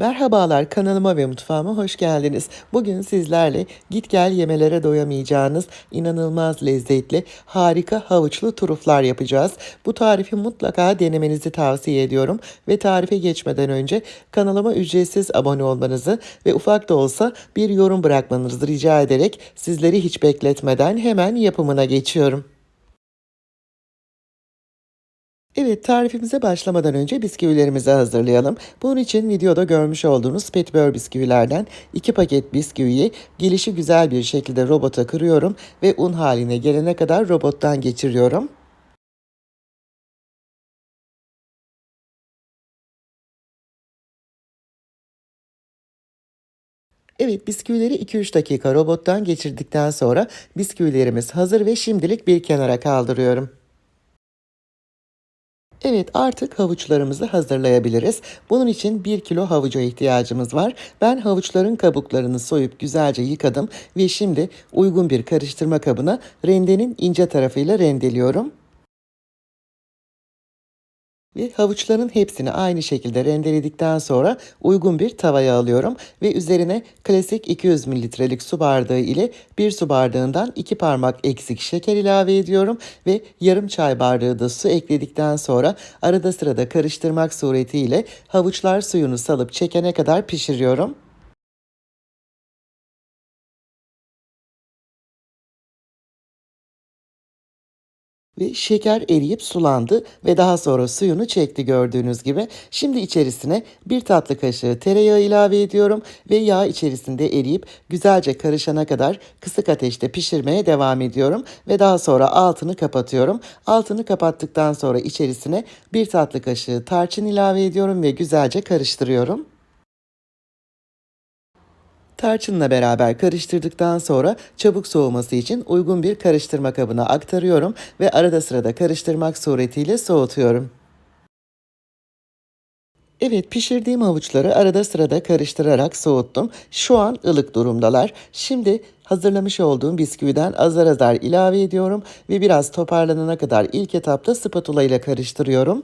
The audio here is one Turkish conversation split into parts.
Merhabalar kanalıma ve mutfağıma hoş geldiniz. Bugün sizlerle git gel yemelere doyamayacağınız inanılmaz lezzetli harika havuçlu turuflar yapacağız. Bu tarifi mutlaka denemenizi tavsiye ediyorum ve tarife geçmeden önce kanalıma ücretsiz abone olmanızı ve ufak da olsa bir yorum bırakmanızı rica ederek sizleri hiç bekletmeden hemen yapımına geçiyorum. Evet tarifimize başlamadan önce bisküvilerimizi hazırlayalım. Bunun için videoda görmüş olduğunuz petibör bisküvilerden 2 paket bisküviyi gelişi güzel bir şekilde robota kırıyorum ve un haline gelene kadar robottan geçiriyorum. Evet bisküvileri 2-3 dakika robottan geçirdikten sonra bisküvilerimiz hazır ve şimdilik bir kenara kaldırıyorum. Evet artık havuçlarımızı hazırlayabiliriz. Bunun için 1 kilo havuca ihtiyacımız var. Ben havuçların kabuklarını soyup güzelce yıkadım ve şimdi uygun bir karıştırma kabına rendenin ince tarafıyla rendeliyorum. Ve havuçların hepsini aynı şekilde rendeledikten sonra uygun bir tavaya alıyorum ve üzerine klasik 200 mililitrelik su bardağı ile bir su bardağından iki parmak eksik şeker ilave ediyorum ve yarım çay bardağı da su ekledikten sonra arada sırada karıştırmak suretiyle havuçlar suyunu salıp çekene kadar pişiriyorum. Ve şeker eriyip sulandı ve daha sonra suyunu çekti gördüğünüz gibi. Şimdi içerisine bir tatlı kaşığı tereyağı ilave ediyorum ve yağ içerisinde eriyip güzelce karışana kadar kısık ateşte pişirmeye devam ediyorum ve daha sonra altını kapatıyorum. Altını kapattıktan sonra içerisine bir tatlı kaşığı tarçın ilave ediyorum ve güzelce karıştırıyorum. Tarçınla beraber karıştırdıktan sonra çabuk soğuması için uygun bir karıştırma kabına aktarıyorum ve arada sırada karıştırmak suretiyle soğutuyorum. Evet pişirdiğim havuçları arada sırada karıştırarak soğuttum. Şu an ılık durumdalar. Şimdi hazırlamış olduğum bisküviden azar azar ilave ediyorum ve biraz toparlanana kadar ilk etapta spatula ile karıştırıyorum.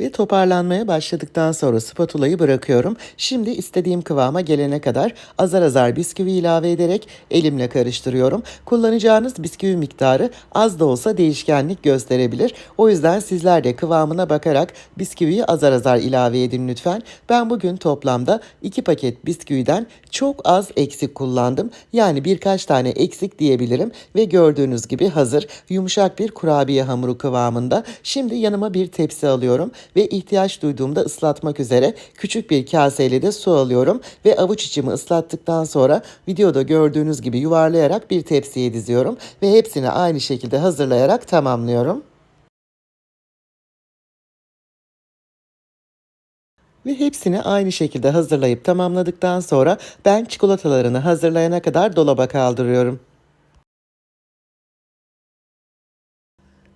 Ve toparlanmaya başladıktan sonra spatulayı bırakıyorum. Şimdi istediğim kıvama gelene kadar azar azar bisküvi ilave ederek elimle karıştırıyorum. Kullanacağınız bisküvi miktarı az da olsa değişkenlik gösterebilir. O yüzden sizler de kıvamına bakarak bisküviyi azar azar ilave edin lütfen. Ben bugün toplamda 2 paket bisküviden çok az eksik kullandım. Yani birkaç tane eksik diyebilirim ve gördüğünüz gibi hazır yumuşak bir kurabiye hamuru kıvamında. Şimdi yanıma bir tepsi alıyorum ve ihtiyaç duyduğumda ıslatmak üzere küçük bir kaseyle de su alıyorum ve avuç içimi ıslattıktan sonra videoda gördüğünüz gibi yuvarlayarak bir tepsiye diziyorum ve hepsini aynı şekilde hazırlayarak tamamlıyorum. Ve hepsini aynı şekilde hazırlayıp tamamladıktan sonra ben çikolatalarını hazırlayana kadar dolaba kaldırıyorum.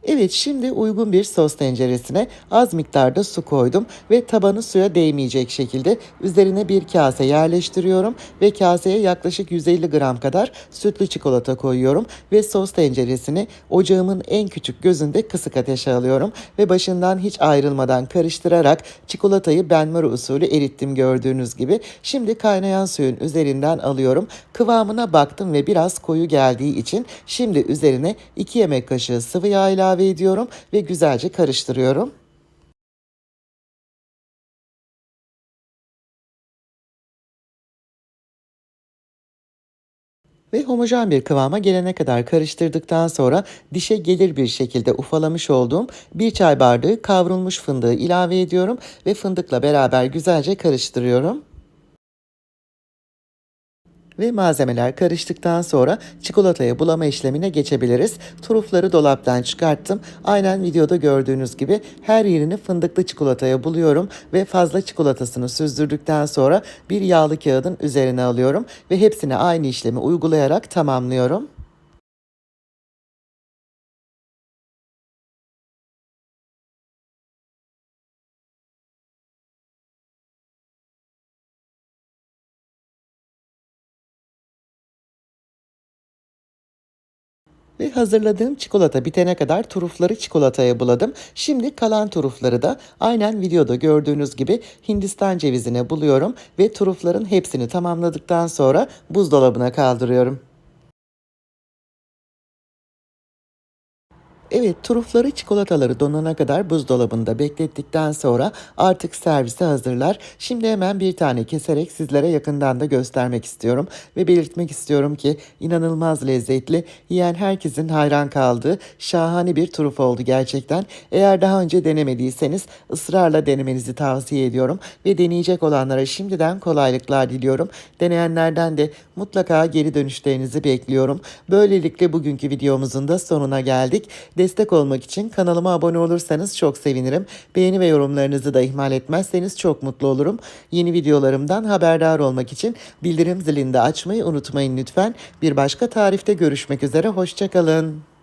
Evet şimdi uygun bir sos tenceresine az miktarda su koydum ve tabanı suya değmeyecek şekilde üzerine bir kase yerleştiriyorum ve kaseye yaklaşık 150 gram kadar sütlü çikolata koyuyorum ve sos tenceresini ocağımın en küçük gözünde kısık ateşe alıyorum ve başından hiç ayrılmadan karıştırarak çikolatayı benmari usulü erittim gördüğünüz gibi. Şimdi kaynayan suyun üzerinden alıyorum. Kıvamına baktım ve biraz koyu geldiği için şimdi üzerine 2 yemek kaşığı sıvı yağ ilave ilave ediyorum ve güzelce karıştırıyorum. ve homojen bir kıvama gelene kadar karıştırdıktan sonra dişe gelir bir şekilde ufalamış olduğum bir çay bardağı kavrulmuş fındığı ilave ediyorum ve fındıkla beraber güzelce karıştırıyorum ve malzemeler karıştıktan sonra çikolataya bulama işlemine geçebiliriz. Turufları dolaptan çıkarttım. Aynen videoda gördüğünüz gibi her yerini fındıklı çikolataya buluyorum ve fazla çikolatasını süzdürdükten sonra bir yağlı kağıdın üzerine alıyorum ve hepsine aynı işlemi uygulayarak tamamlıyorum. Ve hazırladığım çikolata bitene kadar turufları çikolataya buladım. Şimdi kalan turufları da aynen videoda gördüğünüz gibi Hindistan cevizine buluyorum ve turufların hepsini tamamladıktan sonra buzdolabına kaldırıyorum. Evet, turufları çikolataları donana kadar buzdolabında beklettikten sonra artık servise hazırlar. Şimdi hemen bir tane keserek sizlere yakından da göstermek istiyorum ve belirtmek istiyorum ki inanılmaz lezzetli, yiyen herkesin hayran kaldığı şahane bir turuf oldu gerçekten. Eğer daha önce denemediyseniz ısrarla denemenizi tavsiye ediyorum ve deneyecek olanlara şimdiden kolaylıklar diliyorum. Deneyenlerden de mutlaka geri dönüşlerinizi bekliyorum. Böylelikle bugünkü videomuzun da sonuna geldik. Destek olmak için kanalıma abone olursanız çok sevinirim. Beğeni ve yorumlarınızı da ihmal etmezseniz çok mutlu olurum. Yeni videolarımdan haberdar olmak için bildirim zilini de açmayı unutmayın lütfen. Bir başka tarifte görüşmek üzere. Hoşçakalın.